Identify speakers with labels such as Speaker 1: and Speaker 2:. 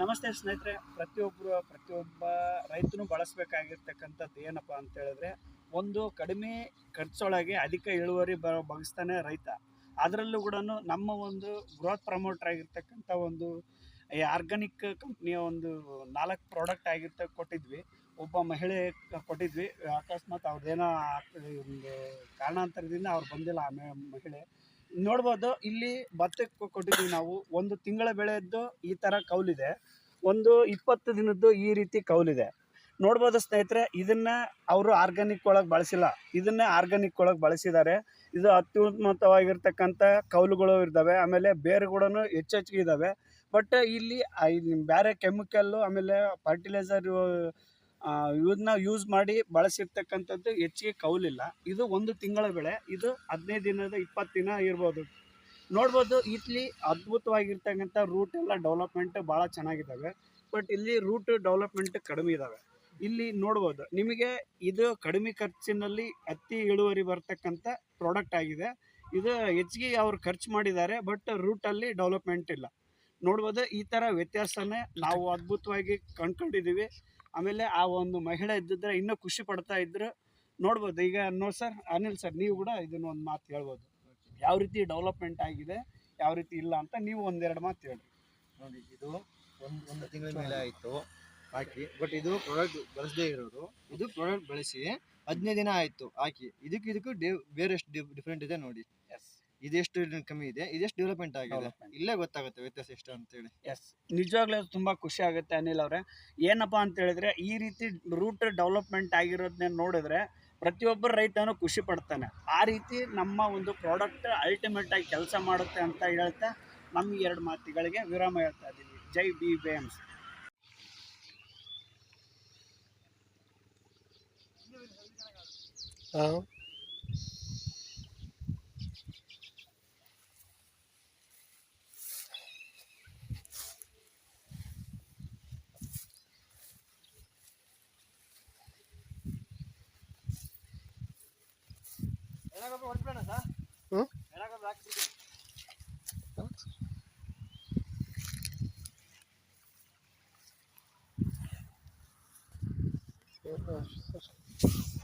Speaker 1: ನಮಸ್ತೆ ಸ್ನೇಹಿತರೆ ಪ್ರತಿಯೊಬ್ಬರು ಪ್ರತಿಯೊಬ್ಬ ರೈತನು ಬಳಸಬೇಕಾಗಿರ್ತಕ್ಕಂಥದ್ದು ಏನಪ್ಪ ಅಂತ ಹೇಳಿದ್ರೆ, ಒಂದು ಕಡಿಮೆ ಖರ್ಚೊಳಗೆ ಅಧಿಕ ಇಳುವರಿ ಬ ಬಗ್ಸ್ತಾನೆ ರೈತ. ಅದರಲ್ಲೂ ಕೂಡ ನಮ್ಮ ಒಂದು ಗ್ರೋತ್ ಪ್ರಮೋಟರ್ ಆಗಿರ್ತಕ್ಕಂಥ ಒಂದು, ಈ ಆರ್ಗಾನಿಕ್ ಕಂಪ್ನಿಯ ಒಂದು ನಾಲ್ಕು ಪ್ರಾಡಕ್ಟ್ ಆಗಿರ್ತ, ಕೊಟ್ಟಿದ್ವಿ. ಒಬ್ಬ ಮಹಿಳೆ ಕೊಟ್ಟಿದ್ವಿ. ಅಕಸ್ಮಾತ್ ಅವ್ರದ್ದೇನೋ ಒಂದು ಕಾರಣಾಂತರದಿಂದ ಅವ್ರು ಬಂದಿಲ್ಲ ಆ ಮಹಿಳೆ. ನೋಡ್ಬೋದು, ಇಲ್ಲಿ ಭತ್ತಕ್ಕೆ ಕೊಟ್ಟಿದ್ವಿ ಕೊಟ್ಟಿದ್ದೀವಿ ನಾವು. ಒಂದು ತಿಂಗಳ ಬೆಳೆಯದ್ದು ಈ ಥರ ಕೌಲಿದೆ. ಒಂದು ಇಪ್ಪತ್ತು ದಿನದ್ದು ಈ ರೀತಿ ಕೌಲಿದೆ. ನೋಡ್ಬೋದು ಸ್ನೇಹಿತರೆ, ಇದನ್ನ ಅವರು ಆರ್ಗ್ಯಾನಿಕ್ ಒಳಗೆ ಬಳಸಿಲ್ಲ. ಇದನ್ನೇ ಆರ್ಗ್ಯಾನಿಕ್ ಒಳಗೆ ಬಳಸಿದ್ದಾರೆ. ಇದು ಅತ್ಯುನ್ನತವಾಗಿರ್ತಕ್ಕಂಥ ಕೌಲುಗಳು ಇದ್ದಾವೆ. ಆಮೇಲೆ ಬೇರುಗಳು ಹೆಚ್ಚೆಚ್ಚಿಗೆ ಇದ್ದಾವೆ. ಬಟ್ ಇಲ್ಲಿ ಬೇರೆ ಕೆಮಿಕಲ್ಲು ಆಮೇಲೆ ಫರ್ಟಿಲೈಸರ್ ಇವನ್ನ ಯೂಸ್ ಮಾಡಿ ಬಳಸಿರ್ತಕ್ಕಂಥದ್ದು ಹೆಚ್ಚಿಗೆ ಕೌಲಿಲ್ಲ. ಇದು ಒಂದು ತಿಂಗಳ ಬೆಳೆ. ಇದು ಹದಿನೈದು ದಿನದ ಇಪ್ಪತ್ತು ದಿನ ಇರ್ಬೋದು. ನೋಡ್ಬೋದು ಇಲ್ಲಿ ಅದ್ಭುತವಾಗಿರ್ತಕ್ಕಂಥ ರೂಟ್ ಎಲ್ಲ ಡೆವಲಪ್ಮೆಂಟ್ ಭಾಳ ಚೆನ್ನಾಗಿದ್ದಾವೆ. ಬಟ್ ಇಲ್ಲಿ ರೂಟ್ ಡೆವಲಪ್ಮೆಂಟ್ ಕಡಿಮೆ ಇದ್ದಾವೆ ಇಲ್ಲಿ ನೋಡ್ಬೋದು, ನಿಮಗೆ ಇದು ಕಡಿಮೆ ಖರ್ಚಿನಲ್ಲಿ ಅತಿ ಇಳುವರಿ ಬರ್ತಕ್ಕಂಥ ಪ್ರಾಡಕ್ಟ್ ಆಗಿದೆ. ಇದು ಹೆಚ್ಚಿಗೆ ಅವ್ರು ಖರ್ಚು ಮಾಡಿದ್ದಾರೆ ಬಟ್ ರೂಟಲ್ಲಿ ಡೆವಲಪ್ಮೆಂಟ್ ಇಲ್ಲ. ನೋಡ್ಬೋದು ಈ ಥರ ವ್ಯತ್ಯಾಸನೇ ನಾವು ಅದ್ಭುತವಾಗಿ ಕಂಡ್ಕೊಂಡಿದ್ದೀವಿ ಆಮೇಲೆ ಆ ಒಂದು ಮಹಿಳೆ ಇದ್ದಿದ್ರೆ ಇನ್ನೂ ಖುಷಿ ಪಡ್ತಾ ಇದ್ರು. ನೋಡ್ಬೋದು ಈಗ ನೋ ಸರ್ ಅನಿಲ್ ಸರ್ ನೀವು ಕೂಡ ಇದನ್ನ ಒಂದು ಮಾತು ಹೇಳ್ಬೋದು. ಯಾವ ರೀತಿ ಡೆವಲಪ್ಮೆಂಟ್ ಆಗಿದೆ ಯಾವ ರೀತಿ ಇಲ್ಲ ಅಂತ ನೀವು ಒಂದೆರಡು ಮಾತು ಹೇಳಿ
Speaker 2: ನೋಡಿ ಇದು ಒಂದು ಒಂದು ತಿಂಗಳ ಮೇಲೆ ಆಯಿತು ಹಾಕಿ ಬಟ್ ಇದು ಪ್ರಾಡಕ್ಟ್ ಬಳಸದೇ ಇರೋದು ಇದು ಪ್ರಾಡಕ್ಟ್ ಬಳಸಿ ಹದಿನೈದು ದಿನ ಆಯಿತು ಹಾಕಿ. ಇದಕ್ಕೆ ಇದಕ್ಕೂ ಡೇ ಬೇರೆಷ್ಟು ಡಿಫ್ರೆಂಟ್ ಇದೆ ನೋಡಿ.
Speaker 1: ಎಸ್
Speaker 2: ಇದೆಷ್ಟು ಕಮ್ಮಿ ಇದೆ ಇದೆಷ್ಟು ಡೆವಲಪ್ಮೆಂಟ್ ಆಗಿದೆ? ಇಲ್ಲೇ ಗೊತ್ತಾಗುತ್ತೆ ವ್ಯತ್ಯಾಸ ಎಷ್ಟು ಅಂತೇಳಿ
Speaker 1: ಎಸ್ ನಿಜವಾಗ್ಲೂ ತುಂಬಾ ತುಂಬ ಖುಷಿ ಆಗುತ್ತೆ ಅನಿಲ್ ಅವರೇ. ಏನಪ್ಪ ಅಂತ ಹೇಳಿದ್ರೆ ಈ ರೀತಿ ರೂಟ್ ಡೆವಲಪ್ಮೆಂಟ್ ಆಗಿರೋದನ್ನ ನೋಡಿದ್ರೆ ಪ್ರತಿಯೊಬ್ಬರು ರೈತನು ಖುಷಿ ಪಡ್ತಾನೆ. ಆ ರೀತಿ ನಮ್ಮ ಒಂದು ಪ್ರಾಡಕ್ಟ್ ಅಲ್ಟಿಮೇಟ್ ಆಗಿ ಕೆಲಸ ಮಾಡುತ್ತೆ ಅಂತ ಹೇಳ್ತಾ ನಮ್ಮ ಎರಡು ಮಾತುಗಳಿಗೆ ವಿರಾಮ ಹೇಳ್ತಾ ಇದ್ದೀವಿ ಜೈ ಬಿ ಬೇಮ್ಸ್
Speaker 3: Eu acho.